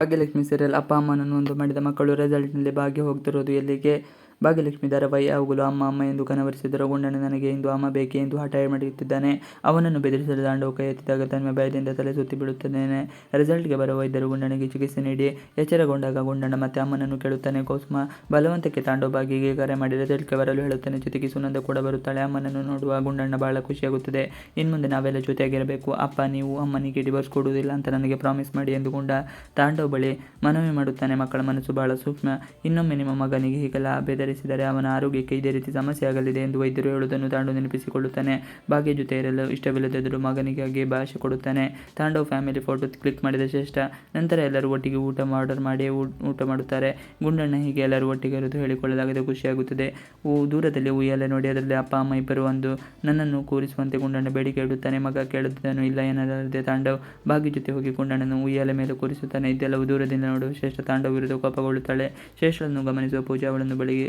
Bhagyalakshmi serial ಅಪ್ಪ ಅಮ್ಮನನ್ನು ಒಂದು ಮಾಡಿದ ಮಕ್ಕಳು ರೆಸಾರ್ಟ್ನಲ್ಲಿ ಭಾಗ್ಯ ಹೋಗ್ತಿರೋದು ಎಲ್ಲಿಗೆ? ಭಾಗ್ಯಲಕ್ಷ್ಮಿ ಧಾರಾವಾಹಿ ಅವುಗಳು ಅಮ್ಮ ಅಮ್ಮ ಎಂದು ಕನವರಿಸಿದರು ಗುಂಡಣ್ಣ ನನಗೆ ಇಂದು ಅಮ್ಮ ಬೇಕೆ ಎಂದು ಹಠ ಮಾಡುತ್ತಿದ್ದಾನೆ ಅವನನ್ನು ಬೆದರಿಸಲು ದಾಂಡವು ಕೈ ಎತ್ತಿದಾಗ ತನ್ನ ಭಯದಿಂದ ತಲೆ ಸುತ್ತಿ ಬಿಡುತ್ತಿದ್ದೇನೆ ರಿಸಲ್ಟ್ಗೆ ಬರುವ ವೈದ್ಯರು ಗುಂಡನಿಗೆ ಚಿಕಿತ್ಸೆ ನೀಡಿ ಎಚ್ಚರಗೊಂಡಾಗ ಗುಂಡಣ್ಣ ಮತ್ತೆ ಅಮ್ಮನನ್ನು ಕೇಳುತ್ತಾನೆ. ಕೋಸ್ಮ ಬಲವಂತಕ್ಕೆ ತಾಂಡವ ಬಾಗಿಗೆ ಕರೆ ಮಾಡಿ ರಿಸಲ್ಟ್ಗೆ ಬರಲು ಹೇಳುತ್ತಾನೆ. ಜೊತೆಗೆ ಸುನಂದ ಕೂಡ ಬರುತ್ತಾಳೆ. ಅಮ್ಮನನ್ನು ನೋಡುವ ಗುಂಡಣ್ಣ ಬಹಳ ಖುಷಿಯಾಗುತ್ತದೆ. ಇನ್ಮುಂದೆ ನಾವೆಲ್ಲ ಜೊತೆಯಾಗಿರಬೇಕು. ಅಪ್ಪ, ನೀವು ಅಮ್ಮನಿಗೆ ಡಿವೋರ್ಸ್ ಕೊಡುವುದಿಲ್ಲ ಅಂತ ನನಗೆ ಪ್ರಾಮಿಸ್ ಮಾಡಿ ಎಂದು ಗುಂಡ ತಾಂಡೋ ಬಳಿ ಮನವಿ ಮಾಡುತ್ತಾನೆ. ಮಕ್ಕಳ ಮನಸ್ಸು ಬಹಳ ಸೂಕ್ಷ್ಮ. ಇನ್ನೊಮ್ಮೆ ನಿಮ್ಮ ಮಗನಿಗೆ ಹೀಗೆಲ್ಲ ಬೆದರಿಸಿದರೆ ಅವನ ಆರೋಗ್ಯಕ್ಕೆ ಇದೇ ರೀತಿ ಸಮಸ್ಯೆ ಆಗಲಿದೆ ಎಂದು ವೈದ್ಯರು ಹೇಳುವುದನ್ನು ತಾಂಡು ನೆನಪಿಸಿಕೊಳ್ಳುತ್ತಾನೆ. ಭಾಗ್ಯ ಜೊತೆ ಇರಲು ಇಷ್ಟವಿಲ್ಲದಿದ್ದರೂ ಮಗನಿಗಾಗಿ ಭಾಷೆ ಕೊಡುತ್ತಾನೆ. ತಾಂಡವ್ ಫ್ಯಾಮಿಲಿ ಫೋಟೋ ಕ್ಲಿಕ್ ಮಾಡಿದ ಶ್ರೇಷ್ಠ. ನಂತರ ಎಲ್ಲರೂ ಒಟ್ಟಿಗೆ ಊಟ ಆರ್ಡರ್ ಮಾಡಿ ಊಟ ಮಾಡುತ್ತಾರೆ. ಗುಂಡಣ್ಣ ಹೀಗೆ ಎಲ್ಲರೂ ಒಟ್ಟಿಗೆ ಇರುವುದು ಹೇಳಿಕೊಳ್ಳಲಾಗದೆ ಖುಷಿಯಾಗುತ್ತದೆ. ದೂರದಲ್ಲಿ ಉಯ್ಯಾಲೆ ನೋಡಿ ಅದರಲ್ಲಿ ಅಪ್ಪ, ಅಮ್ಮ ಇಬ್ಬರು ಒಂದು. ನನ್ನನ್ನು ಕೂರಿಸುವಂತೆ ಗುಂಡಣ್ಣ ಬೇಡಿಕೆ ಇಡುತ್ತಾನೆ. ಮಗ ಕೇಳುತ್ತಾನು ಇಲ್ಲ ಏನಾದರೂ ತಾಂಡವ್ ಭಾಗ್ಯ ಜೊತೆ ಹೋಗಿ ಗುಂಡಣ್ಣನ ಉಯ್ಯಾಲೆ ಮೇಲೆ ಕೂರಿಸುತ್ತಾನೆ. ಇದೆಲ್ಲವೂ ದೂರದಿಂದ ನೋಡು ಶ್ರೇಷ್ಠ ತಾಂಡವ್ ವಿರುದ್ಧ ಕೋಪಗೊಳ್ಳುತ್ತಾಳೆ. ಶ್ರೇಷ್ಠವನ್ನು ಗಮನಿಸುವ ಪೂಜಾ ಅವಳನ್ನು ಬಳಿಗೆ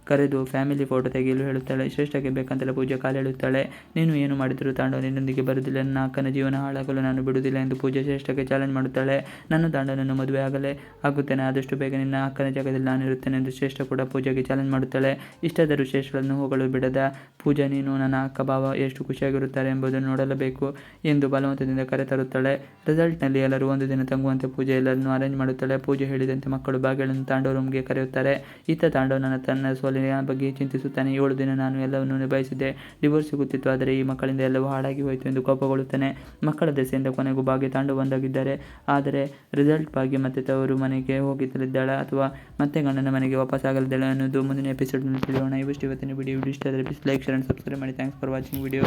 ಕರೆದು ಫ್ಯಾಮಿಲಿ ಫೋಟೋ ತೆಗೆಯಲು ಹೇಳುತ್ತಾಳೆ. ಶ್ರೇಷ್ಠಕ್ಕೆ ಬೇಕಂತಲೇ ಪೂಜೆ ಕಾಲೆಳುತ್ತಾಳೆ ನೀನು ಏನು ಮಾಡಿದರೂ ತಾಂಡವ ನಿನ್ನೊಂದಿಗೆ ಬರುವುದಿಲ್ಲ. ನನ್ನ ಅಕ್ಕನ ಜೀವನ ಹಾಳಾಗಲು ನಾನು ಬಿಡುವುದಿಲ್ಲ ಎಂದು ಪೂಜೆ ಶ್ರೇಷ್ಠಕ್ಕೆ ಚಾಲೆಂಜ್ ಮಾಡುತ್ತಾಳೆ. ನನ್ನ ತಾಂಡವನನ್ನು ಮದುವೆ ಆಗಲೇ ಆಗುತ್ತೇನೆ. ಆದಷ್ಟು ಬೇಗ ನಿನ್ನ ಅಕ್ಕನ ಜಾಗದಲ್ಲಿ ನಾನು ಇರುತ್ತೇನೆ ಎಂದು ಶ್ರೇಷ್ಠ ಕೂಡ ಪೂಜೆಗೆ ಚಾಲೆಂಜ್ ಮಾಡುತ್ತಾಳೆ. ಇಷ್ಟಾದರೂ ಶ್ರೇಷ್ಠಗಳನ್ನು ಹೋಗಲು ಬಿಡದ ಪೂಜಾ, ನೀನು ನನ್ನ ಅಕ್ಕ ಭಾವ, ಎಷ್ಟು ಖುಷಿಯಾಗಿರುತ್ತಾರೆ ಎಂಬುದನ್ನು ನೋಡಲಬೇಕು ಎಂದು ಬಲವಂತದಿಂದ ಕರೆತರುತ್ತಾಳೆ ರೆಸಾರ್ಟ್ನಲ್ಲಿ ಎಲ್ಲರೂ ಒಂದು ದಿನ ತಂಗುವಂತೆ ಪೂಜೆ ಎಲ್ಲರನ್ನು ಅರೇಂಜ್ ಮಾಡುತ್ತಾಳೆ. ಪೂಜೆ ಹೇಳಿದಂತೆ ಮಕ್ಕಳು ಬಾಗಿಲನ್ನು ತಾಂಡವ ರೂಮ್ಗೆ ಕರೆಯುತ್ತಾರೆ. ಇತ್ತ ತಾಂಡವ ನನ್ನ ತನ್ನ ಸೋಲಿನ ಬಗ್ಗೆ ಚಿಂತಿಸುತ್ತಾನೆ. ಏಳು ದಿನ ನಾನು ಎಲ್ಲವನ್ನು ನಿಭಾಯಿಸಿದ್ದೆ. ಡಿವೋರ್ಸ್ ಸಿಗುತ್ತಿತ್ತು, ಆದರೆ ಈ ಮಕ್ಕಳಿಂದ ಎಲ್ಲವೂ ಹಾಳಾಗಿ ಹೋಯಿತು ಎಂದು ಕೋಪಗೊಳ್ಳುತ್ತಾನೆ. ಮಕ್ಕಳ ದೆಸೆಯಿಂದ ಕೊನೆಗೂ ಭಾಗ್ಯ ತಾಂಡು ಬಂದಾಗಿದ್ದಾರೆ, ಆದರೆ ರಿಸಲ್ಟ್ ಭಾಗ್ಯ ಮತ್ತೆ ತವರು ಮನೆಗೆ ಹೋಗಿದ್ದಲಿದ್ದಾಳೆ ಅಥವಾ ಮತ್ತೆ ಗಂಡನ ಮನೆಗೆ ವಾಪಸ್ ಆಗಲಿದ್ದಾಳೆ ಅನ್ನೋದು ಮುಂದಿನ ಎಪಿಸೋಡ್ನಲ್ಲಿ ತಿಳಿಯೋಣ. ಇವಷ್ಟು ಇವತ್ತಿನ ವಿಡಿಯೋ ಇಷ್ಟ ಆದರೆ please like share and subscribe ಮಾಡಿ. Thanks for watching video